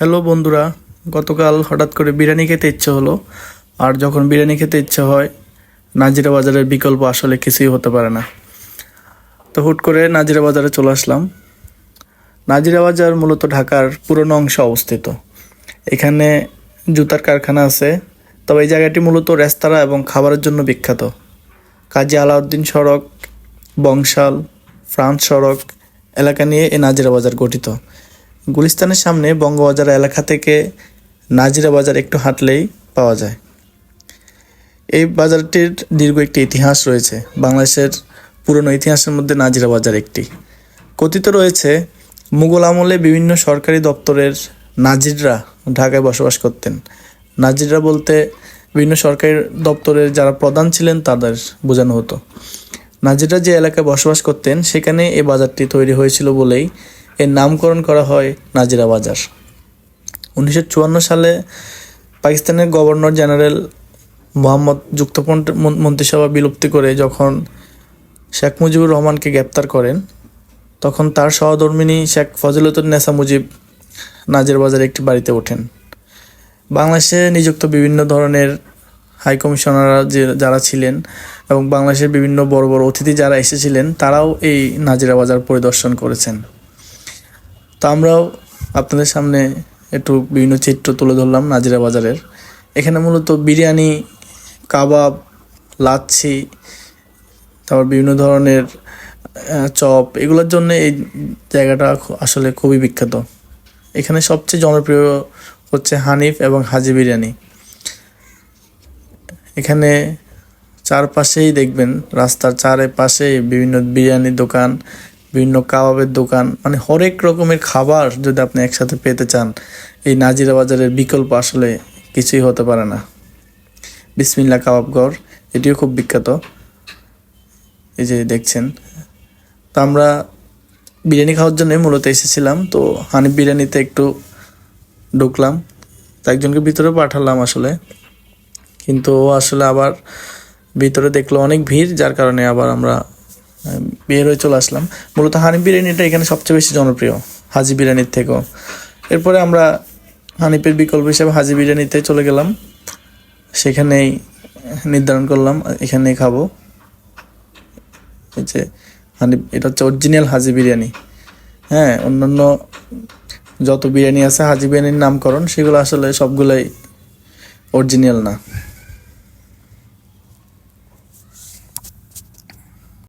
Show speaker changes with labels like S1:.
S1: Hello বন্ধুরা, গতকাল হঠাৎ করে বিরিয়ানি খেতে ইচ্ছে হলো, আর যখন বিরিয়ানি খেতে ইচ্ছে হয়, নাজিরা বাজারের বিকল্প আসলে কিছুই হতে পারে না। তো হুট করে নাজিরা বাজারে চলে আসলাম। নাজিরা বাজার মূলত ঢাকার পুরনো অংশে অবস্থিত। এখানে জুতার কারখানা আছে, তবে এই জায়গাটি মূলত রেস্তোরাঁ এবং খাবারের জন্য বিখ্যাত। কাজী আলাউদ্দিন সড়ক, বংশাল, ফ্রান্স সড়ক এলাকা নিয়ে এই নাজিরা বাজার গঠিত। গুলিস্তানের সামনে বঙ্গবাজার এলাকা থেকে নাজিরা বাজার একটু হাঁটলেই পাওয়া যায়। এই বাজারটির দীর্ঘ একটি ইতিহাস রয়েছে, বাংলাদেশের পুরনো ইতিহাসের মধ্যে নাজিরা বাজার একটি। কথিত রয়েছে, মুঘল আমলে বিভিন্ন সরকারি দপ্তরের নাজিররা ঢাকায় বসবাস করতেন। নাজিররা বলতে বিভিন্ন সরকারি দপ্তরের যারা প্রধান ছিলেন তাদের বোঝানো হতো। নাজিররা যে এলাকায় বসবাস করতেন, সেখানে এই বাজারটি তৈরি হয়েছিল বলেই এর নামকরণ করা হয় নাজিরা বাজার। উনিশশো চুয়ান্ন সালে পাকিস্তানের গভর্নর জেনারেল মোহাম্মদ মন- মন্ত্রিসভা বিলুপ্তি করে যখন শেখ মুজিবুর রহমানকে গ্রেপ্তার করেন, তখন তার সহধর্মিনী শেখ ফজিলতুন নেসা মুজিব নাজির বাজারে একটি বাড়িতে ওঠেন। বাংলাদেশে নিযুক্ত বিভিন্ন ধরনের হাই কমিশনাররা যে, যারা ছিলেন এবং বাংলাদেশের বিভিন্ন বড় বড় অতিথি যারা এসেছিলেন, তারাও এই নাজিরা বাজার পরিদর্শন করেছেন। তো আমরাও আপনাদের সামনে একটু বিভিন্ন চিত্র তুলে ধরলাম নাজিরা বাজারের। এখানে মূলত বিরিয়ানি, কাবাব, লাচ্ছি, তারপর বিভিন্ন ধরনের চপ, এগুলোর জন্য এই জায়গাটা আসলে খুবই বিখ্যাত। এখানে সবচেয়ে জনপ্রিয় হচ্ছে হানিফ এবং হাজি বিরিয়ানি। এখানে চারপাশেই দেখবেন, রাস্তার চারপাশে বিভিন্ন বিরিয়ানির দোকান বিভিন্ন কাবাবের দোকান মানে হরেক রকমের খাবার যদি আপনি একসাথে পেতে চান, এই নাজিরা বাজারের বিকল্প আসলে কিছুই হতে পারে না। বিসমিল্লা কাবাবঘর এটিও খুব বিখ্যাত। এই যে দেখছেন। তো আমরা বিরিয়ানি খাওয়ার জন্য মূলত এসেছিলাম, তো হানিফ বিরিয়ানিতে একটু ঢুকলাম। তো একজনকে ভিতরে পাঠালাম আসলে। কিন্তু ও আসলে আবার ভিতরে দেখল অনেক ভিড়, যার কারণে আবার আমরা বের হয়ে চলে আসলাম। মূলত হানিফ বিরিয়ানিটা এখানে সবচেয়ে বেশি জনপ্রিয়, হাজি বিরিয়ানির থেকেও। এরপরে আমরা হানিফের বিকল্প হিসেবে হাজি বিরিয়ানিতে চলে গেলাম। সেখানেই নির্ধারণ করলাম, এখানেই খাব। যে হানিফ, এটা হচ্ছে অরিজিনাল হাজি বিরিয়ানি। হ্যাঁ অন্যান্য যত বিরিয়ানি আছে, হাজি বিরিয়ানির নামকরণ, সেগুলো আসলে সবগুলোই অরিজিনাল না।